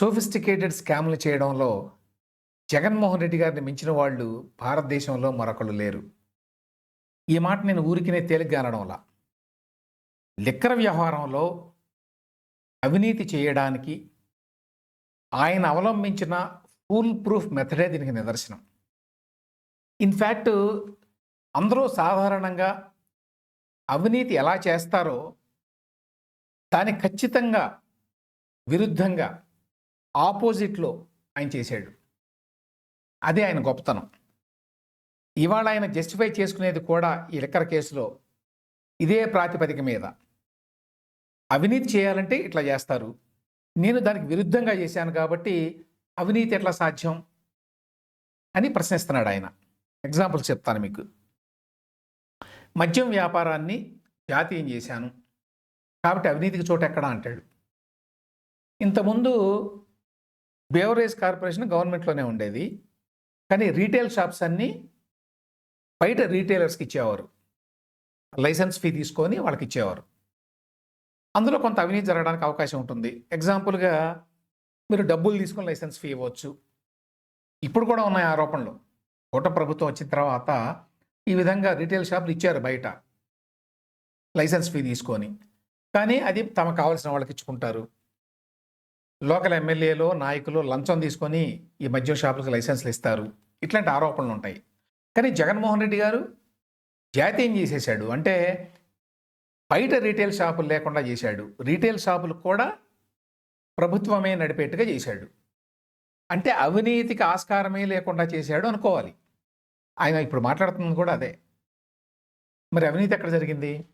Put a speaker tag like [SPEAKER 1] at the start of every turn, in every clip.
[SPEAKER 1] Sophisticated స్కామ్లు చేయడంలో జగన్మోహన్ రెడ్డి గారిని మించిన వాళ్ళు భారతదేశంలో మరొకళ్ళు లేరు. ఈ మాట నేను ఊరికినే తేలిగ్గా అనడంలా. లిక్కర వ్యవహారంలో అవినీతి చేయడానికి ఆయన అవలంబించిన ఫూల్ ప్రూఫ్ మెథడే దీనికి నిదర్శనం. ఇన్ఫ్యాక్ట్ అందరూ సాధారణంగా అవినీతి ఎలా చేస్తారో దానికి ఖచ్చితంగా విరుద్ధంగా ఆపోజిట్లో ఆయన చేశాడు. అదే ఆయన గొప్పతనం. ఇవాళ ఆయన జస్టిఫై చేసుకునేది కూడా ఈ లిక్కర్ కేసులో ఇదే ప్రాతిపదిక మీద. అవినీతి చేయాలంటే ఇట్లా చేస్తారు. నేను దానికి విరుద్ధంగా చేశాను కాబట్టి అవినీతి ఎట్లా సాధ్యం? అని ప్రశ్నిస్తున్నాడు ఆయన. ఎగ్జాంపుల్ చెప్తాను మీకు. మద్యం వ్యాపారాన్ని జాతీయం చేశాను. కాబట్టి అవినీతికి చోటు ఎక్కడా అంటాడు. ఇంతకుముందు బేవరేజ్ కార్పొరేషన్ గవర్నమెంట్లోనే ఉండేది. కానీ రీటైల్ షాప్స్ అన్నీ బయట రీటైలర్స్కి ఇచ్చేవారు. లైసెన్స్ ఫీ తీసుకొని వాళ్ళకి ఇచ్చేవారు అందులో కొంత అవినీతి జరగడానికి అవకాశం ఉంటుంది. ఎగ్జాంపుల్గా మీరు డబ్బులు తీసుకొని లైసెన్స్ ఫీ ఇవ్వచ్చు. ఇప్పుడు కూడా ఉన్నాయి ఆరోపణలు. కోట ప్రభుత్వం వచ్చిన తర్వాత ఈ విధంగా రీటైల్ షాపులు ఇచ్చారు బయట. లైసెన్స్ ఫీ తీసుకొని. కానీ అది తమకు కావాల్సిన వాళ్ళకి ఇచ్చుకుంటారు. లోకల్ ఎమ్మెల్యేలు నాయకులు లంచం తీసుకొని ఈ మద్యం షాపులకు లైసెన్స్లు ఇస్తారు. ఇట్లాంటి ఆరోపణలు ఉంటాయి. కానీ జగన్మోహన్ రెడ్డి గారు జాతీయం చేసేసాడు అంటే బయట రీటైల్ షాపులు లేకుండా చేశాడు. రీటైల్ షాపులు కూడా ప్రభుత్వమే నడిపేట్టుగా చేశాడు. అంటే అవినీతికి ఆస్కారమే లేకుండా చేశాడు అనుకోవాలి. ఆయన ఇప్పుడు మాట్లాడుతున్నది కూడా అదే. మరి అవినీతి ఎక్కడ జరిగింది?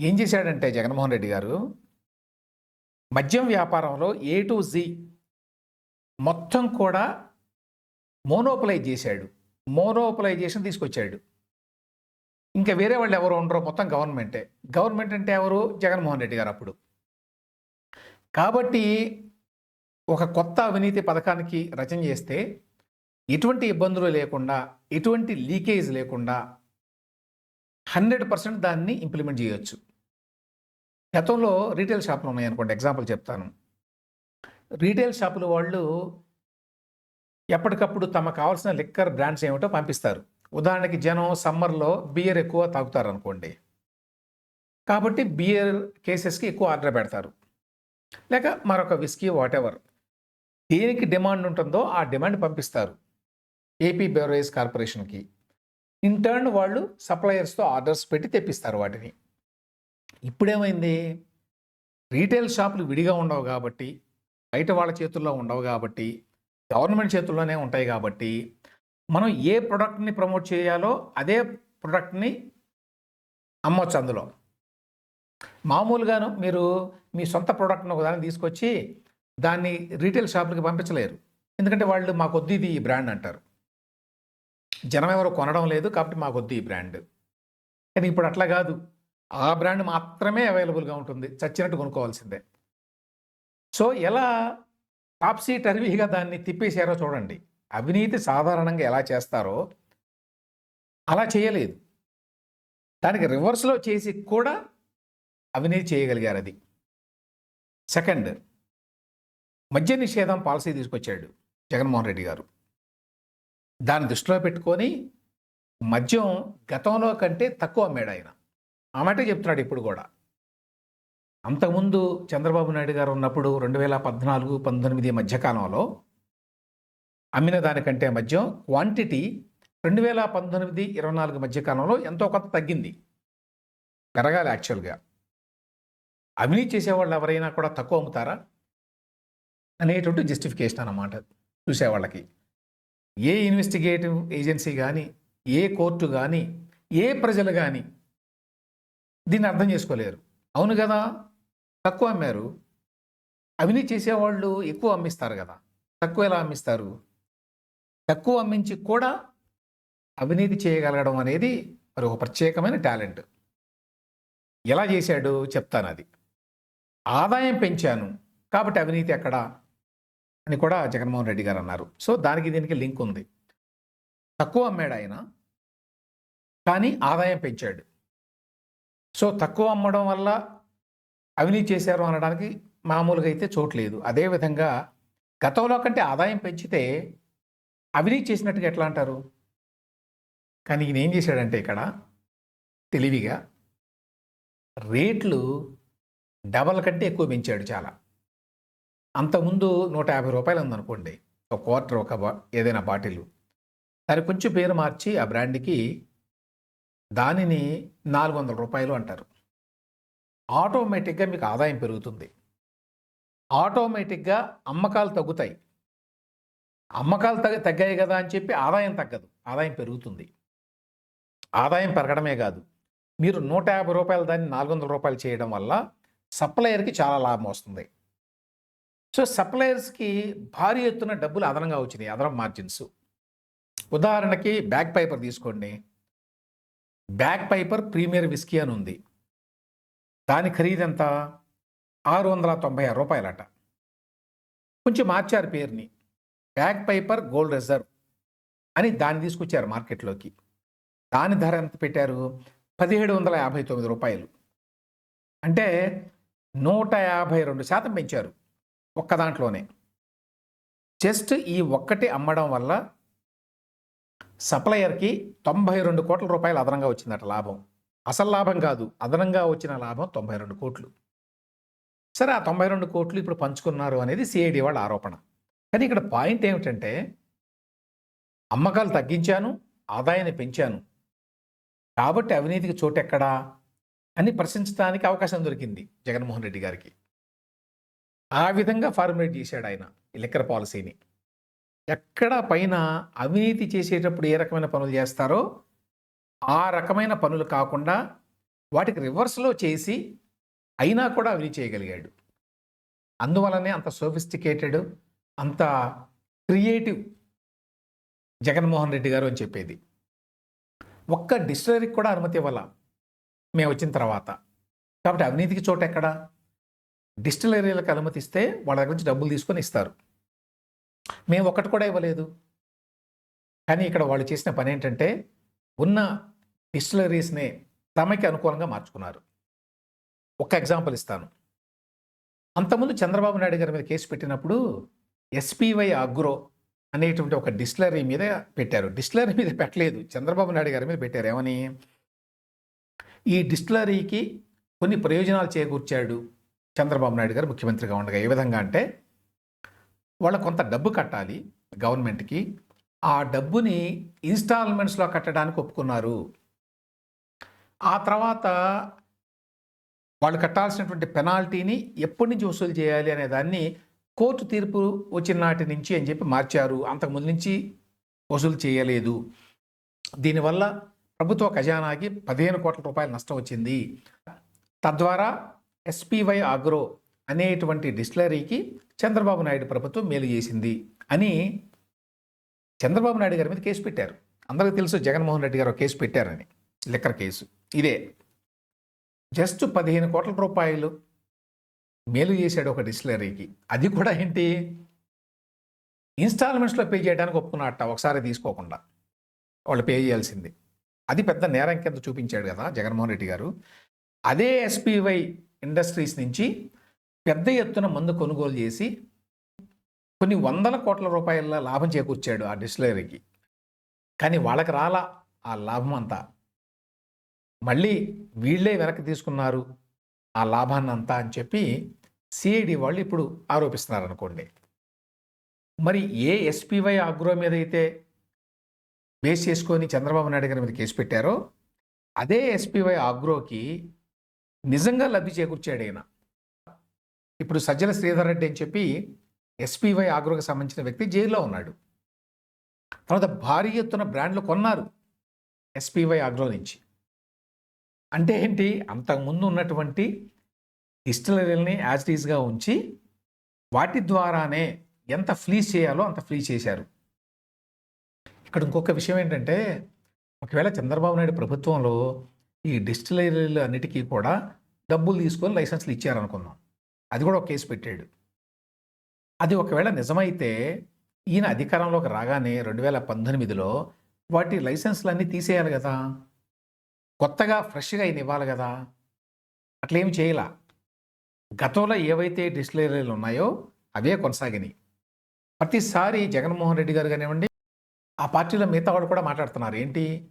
[SPEAKER 1] ఏం చేశాడంటే జగన్మోహన్ రెడ్డి గారు మద్యం వ్యాపారంలో ఏ టు జీ మొత్తం కూడా మోనోపలైజ్ చేశాడు. మోనోపలైజేషన్ తీసుకొచ్చాడు. ఇంకా వేరే వాళ్ళు ఎవరు ఉండరు మొత్తం గవర్నమెంటే గవర్నమెంట్ అంటే ఎవరు? జగన్మోహన్ రెడ్డి గారు అప్పుడు. కాబట్టి ఒక కొత్త అవినీతి పథకానికి రచన చేస్తే ఎటువంటి ఇబ్బందులు లేకుండా ఎటువంటి లీకేజ్ లేకుండా హండ్రెడ్ పర్సెంట్ దాన్ని ఇంప్లిమెంట్ చేయొచ్చు. గతంలో రీటైల్ షాపులు ఉన్నాయనుకోండి ఎగ్జాంపుల్ చెప్తాను. రీటైల్ షాపుల వాళ్ళు ఎప్పటికప్పుడు తమకు కావాల్సిన లిక్కర్ బ్రాండ్స్ ఏమిటో పంపిస్తారు. ఉదాహరణకి జనం సమ్మర్లో బియర్ ఎక్కువ తాగుతారు అనుకోండి కాబట్టి బియర్ కేసెస్కి ఎక్కువ ఆర్డర్ పెడతారు. లేక మరొక విస్కీ వాటెవర్ దేనికి డిమాండ్ ఉంటుందో ఆ డిమాండ్ పంపిస్తారు. ఏపీ బెవరేజ్ కార్పొరేషన్కి ఇన్ టర్న్ వాళ్ళు సప్లయర్స్తో ఆర్డర్స్ పెట్టి తెప్పిస్తారు వాటిని. ఇప్పుడేమైంది? రీటైల్ షాపులు విడిగా ఉండవు కాబట్టి బయట వాళ్ళ చేతుల్లో ఉండవు కాబట్టి గవర్నమెంట్ చేతుల్లోనే ఉంటాయి కాబట్టి మనం ఏ ప్రోడక్ట్ని ప్రమోట్ చేయాలో అదే ప్రోడక్ట్ని అమ్మొచ్చు అందులో. మామూలుగాను మీరు మీ సొంత ప్రోడక్ట్ని ఒకదాన్ని తీసుకొచ్చి దాన్ని రీటైల్ షాపులకి పంపించలేరు. ఎందుకంటే వాళ్ళు మాకు వద్దు ఇది ఈ బ్రాండ్ అంటారు. జనం ఎవరు కొనడం లేదు కాబట్టి మాకు వద్దు ఈ బ్రాండ్. కానీ ఇప్పుడు అట్లా కాదు. ఆ బ్రాండ్ మాత్రమే అవైలబుల్గా ఉంటుంది. చచ్చినట్టు కొనుక్కోవాల్సిందే. సో ఎలా టాప్సీ టర్వీగా దాన్ని తిప్పేశారో చూడండి. అవినీతి సాధారణంగా ఎలా చేస్తారో అలా చేయలేదు. దానికి రివర్స్లో చేసి కూడా అవినీతి చేయగలిగారు అది. సెకండ్ మద్య నిషేధం పాలసీ తీసుకొచ్చాడు జగన్మోహన్ రెడ్డి గారు. దాన్ని దృష్టిలో పెట్టుకొని మద్యం గతంలో కంటే తక్కువ అమ్మాడు ఆయన. ఆ మాటే చెప్తున్నాడు ఇప్పుడు కూడా. అంతకుముందు చంద్రబాబు నాయుడు గారు ఉన్నప్పుడు రెండు వేల పద్నాలుగు పంతొమ్మిది మధ్యకాలంలో అమ్మిన దానికంటే మద్యం క్వాంటిటీ రెండు వేల పంతొమ్మిది ఇరవై నాలుగు మధ్యకాలంలో ఎంతో కొంత తగ్గింది. పెరగాలి యాక్చువల్గా. అవినీతి చేసేవాళ్ళు ఎవరైనా కూడా తక్కువ అమ్ముతారా? అనేటువంటి జస్టిఫికేషన్ అన్నమాట చూసేవాళ్ళకి. ఏ ఇన్వెస్టిగేటివ్ ఏజెన్సీ కానీ ఏ కోర్టు కానీ ఏ ప్రజలు కానీ దీన్ని అర్థం చేసుకోలేరు. అవును కదా? తక్కువ అమ్మారు. అవినీతి చేసేవాళ్ళు ఎక్కువ అమ్మిస్తారు కదా? తక్కువ ఎలా అమ్మిస్తారు? తక్కువ అమ్మించి కూడా అవినీతి చేయగలగడం అనేది మరి ఒక ప్రత్యేకమైన టాలెంట్. ఎలా చేశాడు? చెప్తాను అది. ఆదాయం పెంచాను. కాబట్టి అవినీతి ఎక్కడ? అని కూడా జగన్మోహన్ రెడ్డి గారు అన్నారు. సో దానికి దీనికి లింక్ ఉంది. తక్కువ అమ్మాడు ఆయన. కానీ ఆదాయం పెంచాడు. సో తక్కువ అమ్మడం వల్ల అవినీతి చేశారు అనడానికి మామూలుగా అయితే చోట్లేదు అదేవిధంగా గతంలో కంటే ఆదాయం పెంచితే అవినీతి చేసినట్టుగా ఎట్లా అంటారు? కానీ ఈయన ఏం చేశాడంటే ఇక్కడ తెలివిగా రేట్లు డబల్ కంటే ఎక్కువ పెంచాడు చాలా. అంతకుముందు నూట యాభై రూపాయలు ఉందనుకోండి ఒక క్వార్టర్ ఒక బా ఏదైనా బాటిల్. దాని కొంచెం పేరు మార్చి ఆ బ్రాండ్కి దానిని నాలుగు వందల రూపాయలు అంటారు. ఆటోమేటిక్గా మీకు ఆదాయం పెరుగుతుంది. ఆటోమేటిక్గా అమ్మకాలు తగ్గుతాయి. అమ్మకాలు తగ్గ తగ్గాయి కదా అని చెప్పి ఆదాయం తగ్గదు. ఆదాయం పెరుగుతుంది. ఆదాయం పెరగడమే కాదు. మీరు నూట యాభై రూపాయలు దాన్ని నాలుగు వందల రూపాయలు చేయడం వల్ల సప్లయర్కి చాలా లాభం వస్తుంది. సో సప్లయర్స్కి భారీ ఎత్తున డబ్బులు అదనంగా వచ్చినాయి. అదనం మార్జిన్స్. ఉదాహరణకి బ్యాక్ పైపర్ తీసుకోండి. బ్యాక్ పైపర్ ప్రీమియర్ విస్కీ అని ఉంది. దాని ఖరీదు ఎంత ఆరు వందల తొంభై ఆరు రూపాయలట. కొంచెం మార్చారు పేరుని. బ్యాక్ పైపర్ గోల్డ్ రిజర్వ్ అని దాన్ని తీసుకొచ్చారు మార్కెట్లోకి. దాని ధర ఎంత పెట్టారు? పదిహేడు వందల యాభై తొమ్మిది రూపాయలు. అంటే నూట యాభై రెండు శాతం పెంచారు ఒక్క దాంట్లోనే. జస్ట్ ఈ ఒక్కటి అమ్మడం వల్ల సప్లయర్కి తొంభై రెండు కోట్ల రూపాయలు అదనంగా వచ్చిందట లాభం. అసలు లాభం కాదు అదనంగా వచ్చిన లాభం తొంభై రెండు కోట్లు. సరే ఆ తొంభై రెండు కోట్లు ఇప్పుడు పంచుకున్నారు అనేది సిఐడి వాళ్ళ ఆరోపణ. కానీ ఇక్కడ పాయింట్ ఏమిటంటే అమ్మకాలు తగ్గించాను ఆదాయాన్ని పెంచాను. కాబట్టి అవినీతికి చోటు ఎక్కడా? అని ప్రశ్నించడానికి అవకాశం దొరికింది జగన్మోహన్ రెడ్డి గారికి. ఆ విధంగా ఫార్ములేట్ చేశాడు ఆయన ఈ లిక్కర్ పాలసీని. ఎక్కడ పైన అవినీతి చేసేటప్పుడు ఏ రకమైన పనులు చేస్తారో ఆ రకమైన పనులు కాకుండా వాటికి రివర్స్లో చేసి అయినా కూడా అవినీతి చేయగలిగాడు. అందువలనే అంత సోఫిస్టికేటెడ్ అంత క్రియేటివ్ జగన్మోహన్ రెడ్డి గారు అని చెప్పేది. ఒక్క డిస్టిలరీకి కూడా అనుమతి ఇవ్వాల. మేము వచ్చిన తర్వాత. కాబట్టి అవినీతికి చోట ఎక్కడ? డిస్టిలరీలకు అనుమతిస్తే వాళ్ళ దగ్గర నుంచి డబ్బులు తీసుకొని ఇస్తారు. మేము ఒకటి కూడా ఇవ్వలేదు. కానీ ఇక్కడ వాళ్ళు చేసిన పని ఏంటంటే ఉన్న డిస్టిలరీస్ని తమకి అనుకూలంగా మార్చుకున్నారు. ఒక ఎగ్జాంపుల్ ఇస్తాను. అంతకుముందు చంద్రబాబు నాయుడు గారి మీద కేసు పెట్టినప్పుడు ఎస్పీవై అగ్రో అనేటువంటి ఒక డిస్టిలరీ మీద పెట్టారు. డిస్టిలరీ మీద పెట్టలేదు. చంద్రబాబు నాయుడు గారి మీద పెట్టారు. ఏమని? ఈ డిస్టిలరీకి కొన్ని ప్రయోజనాలు చేకూర్చాడు చంద్రబాబు నాయుడు గారు ముఖ్యమంత్రిగా ఉండగా. ఏ విధంగా అంటే వాళ్ళు కొంత డబ్బు కట్టాలి గవర్నమెంట్కి. ఆ డబ్బుని ఇన్స్టాల్మెంట్స్లో కట్టడానికి ఒప్పుకున్నారు. ఆ తర్వాత వాళ్ళు కట్టాల్సినటువంటి పెనాల్టీని ఎప్పటి నుంచి వసూలు చేయాలి అనే దాన్ని కోర్టు తీర్పు వచ్చిన నాటి నుంచి అని చెప్పి మార్చారు. అంతకుముందు నుంచి వసూలు చేయలేదు. దీనివల్ల ప్రభుత్వ ఖజానాకి పదిహేను కోట్ల రూపాయల నష్టం వచ్చింది. తద్వారా ఎస్పీవై అగ్రో అనేటువంటి డిస్టిలరీకి చంద్రబాబు నాయుడు ప్రభుత్వం మేలు చేసింది అని చంద్రబాబు నాయుడు గారి మీద కేసు పెట్టారు. అందరికీ తెలుసు జగన్మోహన్ రెడ్డి గారు ఒక కేసు పెట్టారని లిక్కర్ కేసు. ఇదే. జస్ట్ పదిహేను కోట్ల రూపాయలు మేలు చేశాడు ఒక డిస్టిలరీకి. అది కూడా ఏంటి? ఇన్స్టాల్మెంట్స్లో పే చేయడానికి ఒప్పుకున్నట్ట ఒకసారి తీసుకోకుండా. వాళ్ళు పే చేయాల్సింది. అది పెద్ద నేరం కింద చూపించాడు కదా జగన్మోహన్ రెడ్డి గారు. అదే ఎస్పీవై ఇండస్ట్రీస్ నుంచి పెద్ద ఎత్తున మందు కొనుగోలు చేసి కొన్ని వందల కోట్ల రూపాయల లాభం చేకూర్చాడు ఆ డిస్టిలరీకి. కానీ వాళ్ళకి రాలా ఆ లాభం అంతా. మళ్ళీ వీళ్ళే వెనక్కి తీసుకున్నారు ఆ లాభాన్ని అంతా అని చెప్పి సిఐడి వాళ్ళు ఇప్పుడు ఆరోపిస్తున్నారు అనుకోండి మరి ఏ ఎస్పీవై ఆగ్రో మీద అయితే బేస్ చేసుకొని చంద్రబాబు నాయుడు గారి మీద కేసు పెట్టారో అదే ఎస్పీవై ఆగ్రోకి నిజంగా లబ్ధి చేకూర్చాడు ఆయన ఇప్పుడు సజ్జల శ్రీధర్ రెడ్డి అని చెప్పి ఎస్పీవై ఆగ్రోకి సంబంధించిన వ్యక్తి జైల్లో ఉన్నాడు. తర్వాత భారీ ఎత్తున బ్రాండ్లు కొన్నారు ఎస్పీవై ఆగ్రో నుంచి. అంటే ఏంటి? అంతకుముందు ఉన్నటువంటి డిస్టిలరీలని యాజ్ ఈజ్గా ఉంచి వాటి ద్వారానే ఎంత ఫ్లీజ్ చేయాలో అంత ఫ్లీజ్ చేశారు. ఇక్కడ ఇంకొక విషయం ఏంటంటే ఒకవేళ చంద్రబాబు నాయుడు ప్రభుత్వంలో ఈ డిస్టిలరీలు అన్నిటికీ కూడా డబ్బులు తీసుకొని లైసెన్స్లు ఇచ్చారనుకుందాం. అది కూడా ఒక కేసు పెట్టాడు. అది ఒకవేళ నిజమైతే ఈయన అధికారంలోకి రాగానే రెండు వేల పంతొమ్మిదిలో వాటి లైసెన్స్లన్నీ తీసేయాలి కదా. కొత్తగా ఫ్రెష్గా ఆయన ఇవ్వాలి కదా. అట్లేం చేయాల. గతంలో ఏవైతే డిస్టిలరీలు ఉన్నాయో అవే కొనసాగినాయి. ప్రతిసారి జగన్మోహన్ రెడ్డి గారు కానివ్వండి ఆ పార్టీలో మిగతా వాడు కూడా మాట్లాడుతున్నారు. ఏంటి?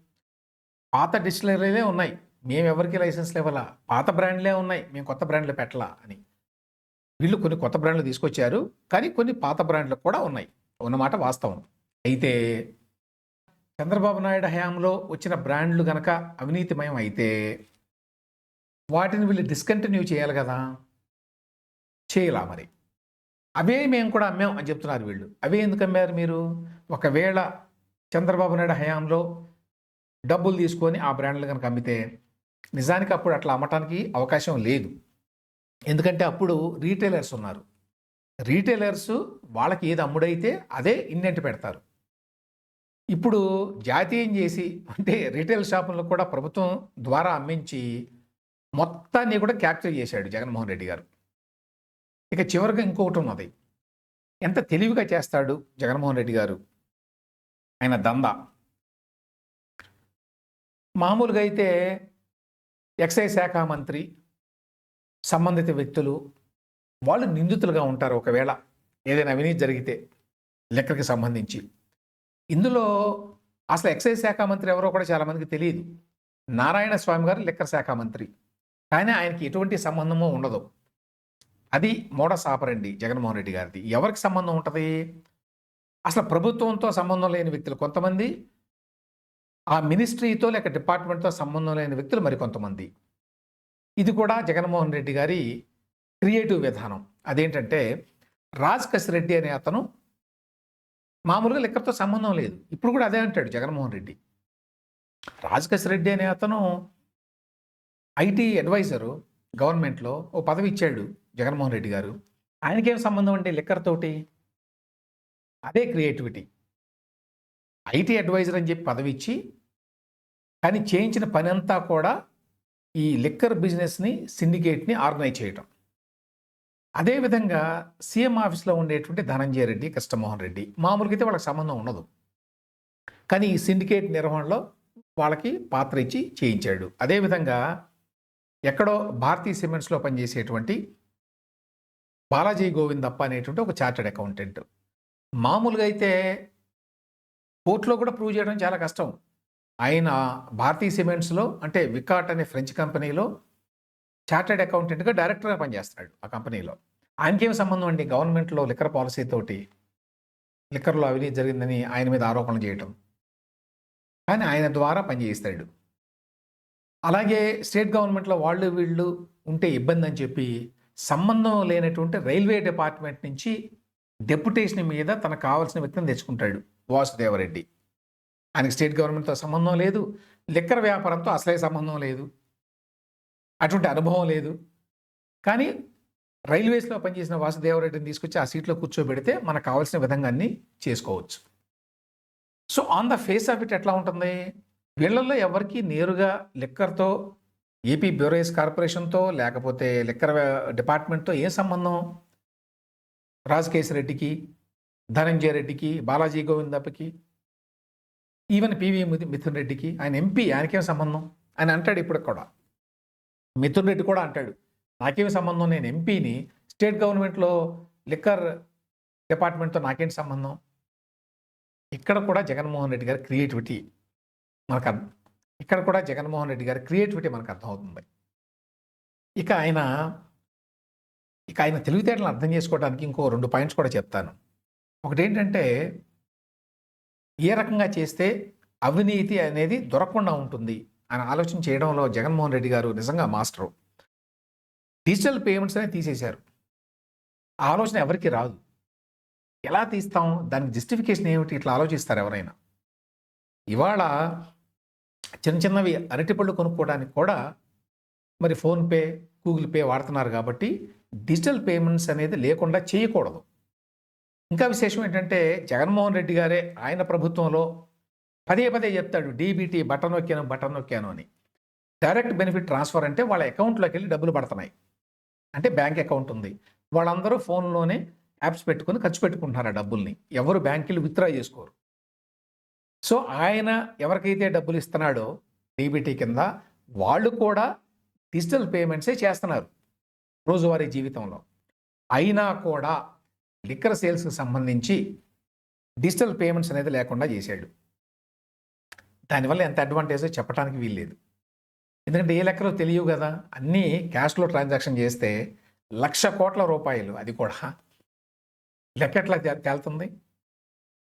[SPEAKER 1] పాత డిస్టిలరీలే ఉన్నాయి. మేము ఎవరికి లైసెన్స్ ఇవ్వాలా? పాత బ్రాండ్లే ఉన్నాయి. మేము కొత్త బ్రాండ్లు పెట్టలా అని. వీళ్ళు కొన్ని కొత్త బ్రాండ్లు తీసుకొచ్చారు కానీ కొన్ని పాత బ్రాండ్లు కూడా ఉన్నాయి. ఉన్నమాట వాస్తవం. అయితే చంద్రబాబు నాయుడు హయాంలో వచ్చిన బ్రాండ్లు గనక అవినీతిమయం అయితే వాటిని వీళ్ళు డిస్కంటిన్యూ చేయాలి కదా? చేయలా మరి. అవే మేము కూడా అమ్మాం అని చెప్తున్నారు వీళ్ళు. అవే ఎందుకు అమ్మారు మీరు? ఒకవేళ చంద్రబాబు నాయుడు హయాంలో డబ్బులు తీసుకొని ఆ బ్రాండ్లు కనుక అమ్మితే నిజానికి అప్పుడు అట్లా అమ్మటానికి అవకాశం లేదు. ఎందుకంటే అప్పుడు రీటైలర్స్ ఉన్నారు. రీటైలర్స్ వాళ్ళకి ఏది అమ్ముడైతే అదే ఇన్నెంట్ పెడతారు. ఇప్పుడు జాతీయం చేసి అంటే రీటైల్ షాపులను కూడా ప్రభుత్వం ద్వారా అమ్మించి మొత్తాన్ని కూడా క్యాప్చర్ చేశాడు జగన్మోహన్ రెడ్డి గారు. ఇక చివరిగా ఇంకొకటి ఉన్నది. ఎంత తెలివిగా చేస్తాడు జగన్మోహన్ రెడ్డి గారు? ఆయన దందా. మామూలుగా అయితే ఎక్సైజ్ శాఖ మంత్రి సంబంధిత వ్యక్తులు వాళ్ళు నిందితులుగా ఉంటారు ఒకవేళ ఏదైనా అవినీతి జరిగితే లెక్కకి సంబంధించి. ఇందులో అసలు ఎక్సైజ్ శాఖ మంత్రి ఎవరో కూడా చాలామందికి తెలియదు. నారాయణ స్వామి గారు లెక్కర్ శాఖ మంత్రి. కానీ ఆయనకి ఎటువంటి సంబంధము ఉండదు. అది మోడస్ ఆపరండి జగన్మోహన్ రెడ్డి గారిది. ఎవరికి సంబంధం ఉంటుంది? అసలు ప్రభుత్వంతో సంబంధం లేని వ్యక్తులు కొంతమంది ఆ మినిస్ట్రీతో లేక డిపార్ట్మెంట్తో సంబంధం లేని వ్యక్తులు మరికొంతమంది ఇది కూడా జగన్మోహన్ రెడ్డి గారి క్రియేటివ్ విధానం. అదేంటంటే రాజ్ కసిరెడ్డి అనే అతను మామూలుగా లెక్కతో సంబంధం లేదు. ఇప్పుడు కూడా అదే అంటాడు జగన్మోహన్ రెడ్డి. రాజ్ కసిరెడ్డి అనే అతను ఐటీ అడ్వైజరు గవర్నమెంట్లో ఓ పదవి ఇచ్చాడు జగన్మోహన్ రెడ్డి గారు. ఆయనకేం సంబంధం అంటే లిక్కర్ తోటి? అదే క్రియేటివిటీ. ఐటీ అడ్వైజర్ అని చెప్పి పదవి ఇచ్చి కానీ చేయించిన పని అంతా కూడా ఈ లిక్కర్ బిజినెస్ని సిండికేట్ని ఆర్గనైజ్ చేయటం. అదేవిధంగా సీఎం ఆఫీస్లో ఉండేటువంటి ధనంజయ రెడ్డి కృష్ణమోహన్ రెడ్డి మామూలుగా అయితే వాళ్ళకి సంబంధం ఉండదు. కానీ ఈ సిండికేట్ నిర్వహణలో వాళ్ళకి పాత్ర ఇచ్చి చేయించాడు. అదేవిధంగా ఎక్కడో భారతీయ సిమెంట్స్లో పనిచేసేటువంటి బాలాజీ గోవిందప్ప అనేటువంటి ఒక చార్టెడ్ అకౌంటెంట్. మామూలుగా అయితే కోర్టులో కూడా ప్రూవ్ చేయడం చాలా కష్టం. ఆయన భారతీయ సిమెంట్స్లో అంటే వికాట్ అనే ఫ్రెంచ్ కంపెనీలో చార్టెడ్ అకౌంటెంట్గా డైరెక్టర్గా పనిచేస్తున్నాడు ఆ కంపెనీలో. ఆయనకేం సంబంధం అండి? గవర్నమెంట్లో లిక్కర్ పాలసీ తోటి లిక్కర్లో అవినీతి జరిగిందని ఆయన మీద ఆరోపణలు చేయటం. కానీ ఆయన ద్వారా పనిచేస్తాడు అలాగే స్టేట్ గవర్నమెంట్లో వాళ్ళు వీళ్ళు ఉంటే ఇబ్బంది అని చెప్పి సంబంధం లేనటువంటి రైల్వే డిపార్ట్మెంట్ నుంచి డెప్యుటేషన్ మీద తనకు కావాల్సిన వ్యక్తిని తెచ్చుకుంటాడు వాసుదేవరెడ్డి. ఆయనకి స్టేట్ గవర్నమెంట్తో సంబంధం లేదు. లిక్కర్ వ్యాపారంతో అసలే సంబంధం లేదు. అటువంటి అనుభవం లేదు. కానీ రైల్వేస్లో పనిచేసిన వాసుదేవరెడ్డిని తీసుకొచ్చి ఆ సీట్లో కూర్చోబెడితే మనకు కావాల్సిన విధంగా అన్నీ చేసుకోవచ్చు. So on the face of it ఎట్లా ఉంటుంది? వీళ్ళల్లో ఎవరికి నేరుగా లిక్కర్తో ఏపీ బ్యూరేస్ కార్పొరేషన్తో లేకపోతే లిక్కర్ డిపార్ట్మెంట్తో ఏ సంబంధం? రాజకేశ్ రెడ్డికి ధనంజయ రెడ్డికి బాలాజీ గోవిందప్పకి ఈవెన్ పివి మిథున్ రెడ్డికి ఆయన ఎంపీ ఆయనకేం సంబంధం? ఆయన అంటాడు ఇప్పుడు కూడా. మిథున్ రెడ్డి కూడా అంటాడు నాకేం సంబంధం? నేను ఎంపీని స్టేట్ గవర్నమెంట్లో లిక్కర్ డిపార్ట్మెంట్తో నాకేంటి సంబంధం? ఇక్కడ కూడా జగన్మోహన్ రెడ్డి గారి క్రియేటివిటీ మనకు అర్థం ఇక్కడ కూడా జగన్మోహన్ రెడ్డి గారి క్రియేటివిటీ మనకు అర్థమవుతుంది. ఇక ఆయన ఇక ఆయన తెలివితేటలను అర్థం చేసుకోవడానికి ఇంకో రెండు పాయింట్స్ కూడా చెప్తాను. ఒకటి ఏంటంటే ఏ రకంగా చేస్తే అవినీతి అనేది దొరకకుండా ఉంటుంది అని ఆలోచన చేయడంలో జగన్మోహన్ రెడ్డి గారు నిజంగా మాస్టరు. డిజిటల్ పేమెంట్స్ అనేది తీసేశారు. ఆ ఆలోచన ఎవరికి రాదు. ఎలా తీస్తాం? దానికి జస్టిఫికేషన్ ఏమిటి? ఇట్లా ఆలోచిస్తారు ఎవరైనా. ఇవాళ చిన్న చిన్నవి అరటిపళ్ళు కొనుక్కోవడానికి కూడా మరి ఫోన్పే గూగుల్ పే వాడుతున్నారు కాబట్టి డిజిటల్ పేమెంట్స్ అనేది లేకుండా చేయకూడదు. ఇంకా విశేషం ఏంటంటే జగన్మోహన్ రెడ్డి గారే ఆయన ప్రభుత్వంలో పదే పదే చెప్తాడు డీబీటీ బటన్ నొక్కాను బటన్ నొక్కాను అని. డైరెక్ట్ బెనిఫిట్ ట్రాన్స్ఫర్ అంటే వాళ్ళ అకౌంట్లోకి వెళ్ళి డబ్బులు పడుతున్నాయి. అంటే బ్యాంక్ అకౌంట్ ఉంది. వాళ్ళందరూ ఫోన్లోనే యాప్స్ పెట్టుకొని ఖర్చు పెట్టుకుంటున్నారు ఆ డబ్బుల్ని. ఎవరు బ్యాంకులు విత్డ్రా చేసుకోరు. సో ఆయన ఎవరికైతే డబ్బులు ఇస్తున్నాడో డీబీటీ కింద వాళ్ళు కూడా డిజిటల్ పేమెంట్సే చేస్తున్నారు రోజువారీ జీవితంలో. అయినా కూడా లిక్కర్ సేల్స్కి సంబంధించి డిజిటల్ పేమెంట్స్ అనేది లేకుండా చేశాడు. దానివల్ల ఎంత అడ్వాంటేజో చెప్పడానికి వీల్లేదు. ఎందుకంటే ఏ లెక్కలో తెలియవు కదా అన్నీ క్యాష్లో ట్రాన్సాక్షన్ చేస్తే లక్ష కోట్ల రూపాయలు అది కూడా. లెక్కట్లా తేలుతుంది?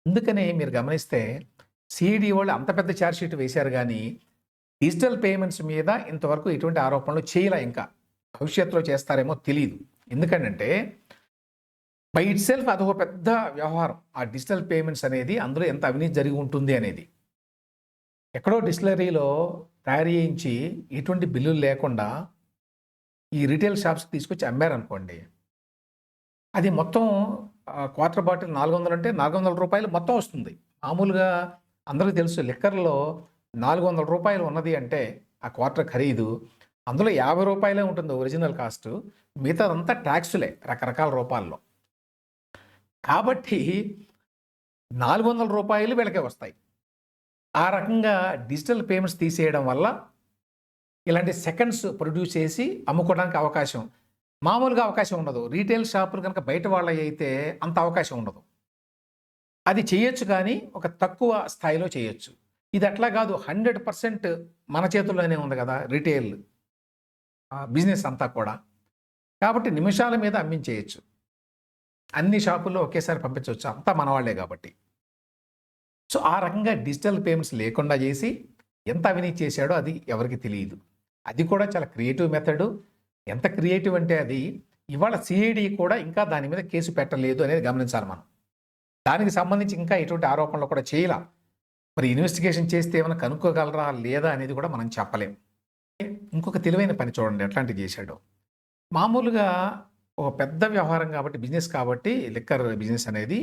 [SPEAKER 1] అందుకని మీరు గమనిస్తే సిఈడి వాళ్ళు అంత పెద్ద ఛార్జ్షీట్ వేశారు కానీ డిజిటల్ పేమెంట్స్ మీద ఇంతవరకు ఎటువంటి ఆరోపణలు చేయలే ఇంకా. భవిష్యత్తులో చేస్తారేమో తెలియదు ఎందుకంటే బై ఇట్ సెల్ఫ్ అదొక పెద్ద వ్యవహారం. ఆ డిజిటల్ పేమెంట్స్ అనేది అందులో ఎంత అవినీతి జరిగి ఉంటుంది అనేది. ఎక్కడో డిస్టిలరీలో తయారు చేయించి ఎటువంటి బిల్లులు లేకుండా ఈ రిటైల్ షాప్స్కి తీసుకొచ్చి అమ్మారనుకోండి. అది మొత్తం క్వార్టర్ బాటిల్ నాలుగు వందలు అంటే నాలుగు వందల రూపాయలు మొత్తం వస్తుంది. మామూలుగా అందరికీ తెలుసు లిక్కర్లో నాలుగు వందల రూపాయలు ఉన్నది అంటే ఆ క్వార్టర్ ఖరీదు. అందులో యాభై రూపాయలే ఉంటుంది ఒరిజినల్ కాస్ట్. మిగతాదంతా ట్యాక్సులే రకరకాల రూపాల్లో. కాబట్టి నాలుగు వందల రూపాయలు వీళ్ళకే వస్తాయి. ఆ రకంగా డిజిటల్ పేమెంట్స్ తీసేయడం వల్ల ఇలాంటి సెకండ్స్ ప్రొడ్యూస్ చేసి అమ్ముకోవడానికి అవకాశం మామూలుగా అవకాశం ఉండదు. రీటైల్ షాపులు కనుక బయట వాళ్ళ అయితే అంత అవకాశం ఉండదు. అది చేయొచ్చు కానీ ఒక తక్కువ స్థాయిలో చేయొచ్చు. ఇది అట్లా కాదు. హండ్రెడ్ పర్సెంట్ మన చేతుల్లోనే ఉంది కదా రీటైల్ బిజినెస్ అంతా కూడా. కాబట్టి నిమిషాల మీద అమ్మించేయచ్చు. అన్ని షాపుల్లో ఒకేసారి పంపించవచ్చు. అంతా మనవాళ్ళే కాబట్టి. సో ఆ రకంగా డిజిటల్ పేమెంట్స్ లేకుండా చేసి ఎంత అవినీతి చేశాడో అది ఎవరికి తెలియదు. అది కూడా చాలా క్రియేటివ్ మెథడు. ఎంత క్రియేటివ్ అంటే అది ఇవాళ సిఐడి కూడా ఇంకా దాని మీద కేసు పెట్టలేదు అనేది గమనించాలి మనం. దానికి సంబంధించి ఇంకా ఎటువంటి ఆరోపణలు కూడా చేయాల. మరి ఇన్వెస్టిగేషన్ చేస్తే ఏమైనా కనుక్కోగలరా లేదా అనేది కూడా మనం చెప్పలేం. ఇంకొక తెలివైన పని చూడండి. ఎట్లాంటివి చేశాడో. మామూలుగా ఒక పెద్ద వ్యవహారం కాబట్టి బిజినెస్ కాబట్టి లిక్కర్ బిజినెస్ అనేది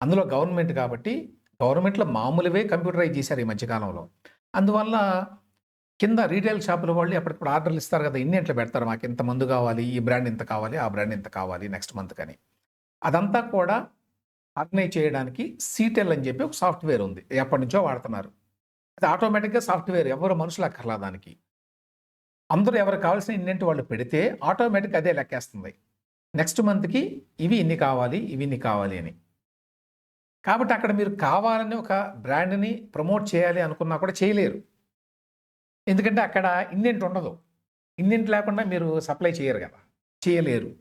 [SPEAKER 1] అందులో గవర్నమెంట్ కాబట్టి గవర్నమెంట్లో మామూలువే కంప్యూటరైజ్ చేశారు ఈ మధ్యకాలంలో అందువల్ల కింద రీటైల్ షాపుల వాళ్ళు ఎప్పటికప్పుడు ఆర్డర్లు ఇస్తారు కదా ఇన్ని ఎట్లా పెడతారు మాకు ఇంత మందు కావాలి ఈ బ్రాండ్ ఇంత కావాలి ఆ బ్రాండ్ ఇంత కావాలి నెక్స్ట్ మంత్ కానీ. అదంతా కూడా ఆర్గనైజ్ చేయడానికి సీటెల్ అని చెప్పి ఒక సాఫ్ట్వేర్ ఉంది ఎప్పటి నుంచో వాడుతున్నారు. అది ఆటోమేటిక్గా సాఫ్ట్వేర్ ఎవరు మనుషులు అక్కర్లా దానికి. అందరూ ఎవరు కావాల్సిన ఇన్నింటి వాళ్ళు పెడితే ఆటోమేటిక్ అదే లెక్కేస్తుంది. నెక్స్ట్ మంత్కి ఇవి ఇన్ని కావాలి ఇవి ఇన్ని కావాలి అని. కాబట్టి అక్కడ మీరు కావాలని ఒక బ్రాండ్ని ప్రమోట్ చేయాలి అనుకున్నా కూడా చేయలేరు. ఎందుకంటే అక్కడ ఇన్నింటి ఉండదు. ఇన్నింటి లేకుండా మీరు సప్లై చేయరు కదా. చేయలేరు.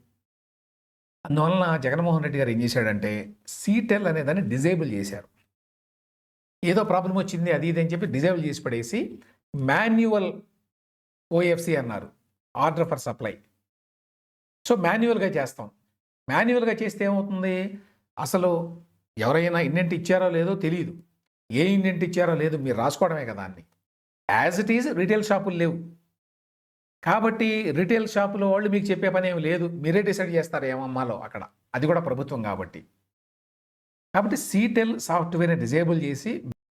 [SPEAKER 1] అందువలన జగన్మోహన్ రెడ్డి గారు ఏం చేశాడంటే సీటెల్ అనే దాన్ని డిజేబుల్ చేశారు. ఏదో ప్రాబ్లం వచ్చింది అది ఇది అని చెప్పి డిజేబుల్ చేసి పడేసి మాన్యువల్ ఓఎఫ్సి అన్నారు. Order for supply. సో మాన్యువల్గా చేస్తాం. మాన్యువల్గా చేస్తే ఏమవుతుంది? అసలు ఎవరైనా ఇన్నింటి ఇచ్చారో లేదో తెలియదు ఏ ఇన్నింటి ఇచ్చారో లేదు మీరు రాసుకోవడమే కదా అన్ని. యాజ్ ఇట్ ఈజ్ రిటైల్ షాపులు లేవు. కాబట్టి రిటైల్ షాపుల వాళ్ళు మీకు చెప్పే పని ఏమి లేదు. మీరే డిసైడ్ చేస్తారు ఏమమ్మాలో అక్కడ. అది కూడా ప్రభుత్వం కాబట్టి. కాబట్టి సీటెల్ సాఫ్ట్వేర్ని డిజేబుల్ చేసి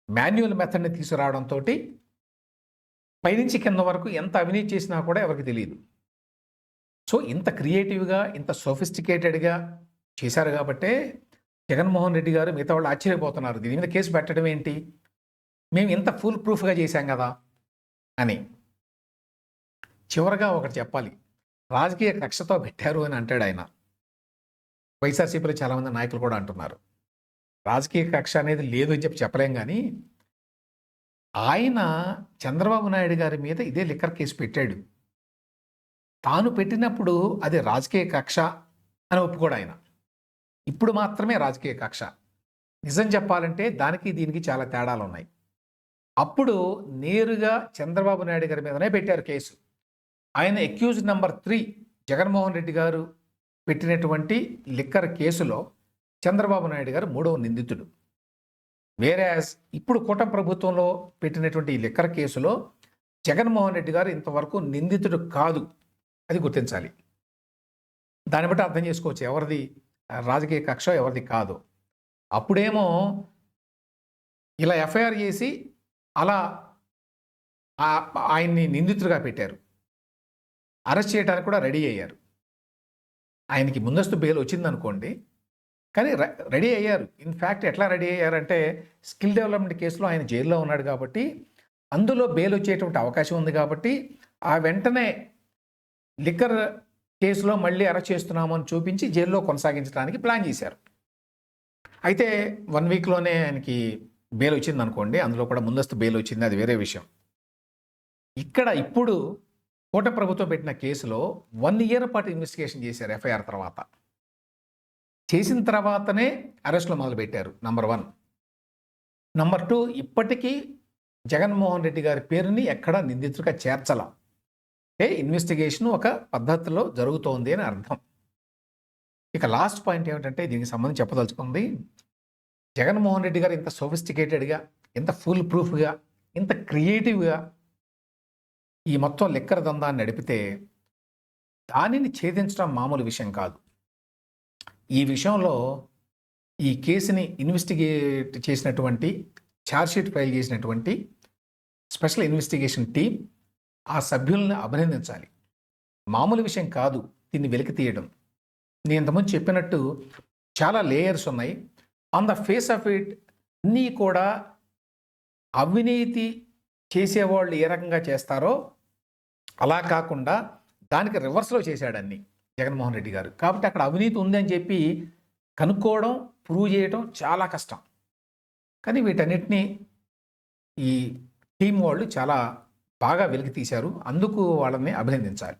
[SPEAKER 1] మాన్యువల్ మెథడ్ని తీసుకురావడంతో పైనుంచి కింద వరకు ఎంత అవినీతి చేసినా కూడా ఎవరికి తెలియదు సో ఇంత క్రియేటివ్గా ఇంత సోఫిస్టికేటెడ్గా చేశారు కాబట్టే జగన్మోహన్ రెడ్డి గారు మిగతా వాళ్ళు ఆశ్చర్యపోతున్నారు. దీని మీద కేసు పెట్టడం ఏంటి? మేము ఇంత ఫుల్ ప్రూఫ్గా చేశాం కదా అని. చివరగా ఒకటి చెప్పాలి. రాజకీయ కక్షతో పెట్టారు అని అంటాడు ఆయన. వైఎస్ఆర్సీపీలో చాలామంది నాయకులు కూడా అంటున్నారు. రాజకీయ కక్ష అనేది లేదు అని చెప్పి చెప్పలేం కానీ ఆయన చంద్రబాబు నాయుడు గారి మీద ఇదే లిక్కర్ కేసు పెట్టాడు. తాను పెట్టినప్పుడు అది రాజకీయ కక్ష అని ఒప్పుకోడు ఆయన. ఇప్పుడు మాత్రమే రాజకీయ కక్ష. నిజం చెప్పాలంటే దానికి దీనికి చాలా తేడాలు ఉన్నాయి అప్పుడు నేరుగా చంద్రబాబు నాయుడు గారి మీదనే పెట్టారు కేసు. ఆయన accused number three Jaganmohan Reddy garu పెట్టినటువంటి లిక్కర్ కేసులో చంద్రబాబు నాయుడు గారు మూడవ నిందితుడు. వేరేస్ ఇప్పుడు కూటమి ప్రభుత్వంలో పెట్టినటువంటి ఈ లిక్కర్ కేసులో జగన్మోహన్ రెడ్డి గారు ఇంతవరకు నిందితుడు కాదు. అది గుర్తించాలి. దాన్ని బట్టి అర్థం చేసుకోవచ్చు. ఎవరిది రాజకీయ కక్ష ఎవరిది కాదు. అప్పుడేమో ఇలా ఎఫ్ఐఆర్ చేసి అలా ఆ- ఆయన్ని నిందితుడిగా పెట్టారు. అరెస్ట్ చేయడానికి కూడా రెడీ అయ్యారు. ఆయనకి ముందస్తు బెయిల్ వచ్చిందనుకోండి. కానీ రెడీ అయ్యారు. ఇన్ఫ్యాక్ట్ ఎట్లా రెడీ అయ్యారంటే స్కిల్ డెవలప్మెంట్ కేసులో ఆయన జైల్లో ఉన్నాడు కాబట్టి అందులో బెయిల్ వచ్చేటువంటి అవకాశం ఉంది కాబట్టి ఆ వెంటనే లిక్కర్ కేసులో మళ్ళీ అరెస్ట్ చేస్తున్నాము అని చూపించి జైల్లో కొనసాగించడానికి ప్లాన్ చేశారు. అయితే వన్ వీక్లోనే ఆయనకి బెయిల్ వచ్చింది అనుకోండి అందులో కూడా ముందస్తు బెయిల్ వచ్చింది అది వేరే విషయం. ఇక్కడ ఇప్పుడు కోట ప్రభుత్వం పెట్టిన కేసులో వన్ ఇయర్ పాటు ఇన్వెస్టిగేషన్ చేశారు ఎఫ్ఐఆర్ తర్వాత. చేసిన తర్వాతనే అరెస్టులు మొదలుపెట్టారు నంబర్ వన్. నంబర్ టూ ఇప్పటికీ జగన్మోహన్ రెడ్డి గారి పేరుని ఎక్కడా నిందితుడిగా చేర్చల. ఏ ఇన్వెస్టిగేషన్ ఒక పద్ధతిలో జరుగుతోంది అని అర్థం. ఇక లాస్ట్ పాయింట్ ఏమిటంటే దీనికి సంబంధించి చెప్పదలుచుకుంది జగన్మోహన్ రెడ్డి గారు ఇంత సోఫిస్టికేటెడ్గా ఇంత ఫుల్ ప్రూఫ్గా ఇంత క్రియేటివ్గా ఈ మొత్తం లెక్కర దందాన్ని నడిపితే దానిని ఛేదించడం మామూలు విషయం కాదు. ఈ విషయంలో ఈ కేసుని ఇన్వెస్టిగేట్ చేసినటువంటి ఛార్జ్షీట్ ఫైల్ చేసినటువంటి స్పెషల్ ఇన్వెస్టిగేషన్ టీం ఆ సభ్యుల్ని అభినందించాలి. మామూలు విషయం కాదు దీన్ని వెలికి తీయడం. నేను ఇంతకుముందు చెప్పినట్టు చాలా లేయర్స్ ఉన్నాయి. On the face of it అన్నీ కూడా అవినీతి చేసేవాళ్ళు ఏ రకంగా చేస్తారో అలా కాకుండా దానికి రివర్స్లో చేశాడన్ని జగన్మోహన్ రెడ్డి గారు. కాబట్టి అక్కడ అవినీతి ఉందని చెప్పి కనుక్కోవడం ప్రూవ్ చేయడం చాలా కష్టం. కానీ వీటన్నిటినీ ఈ టీం వాళ్ళు చాలా బాగా వెలికి తీశారు. అందుకు వాళ్ళని అభినందించాలి.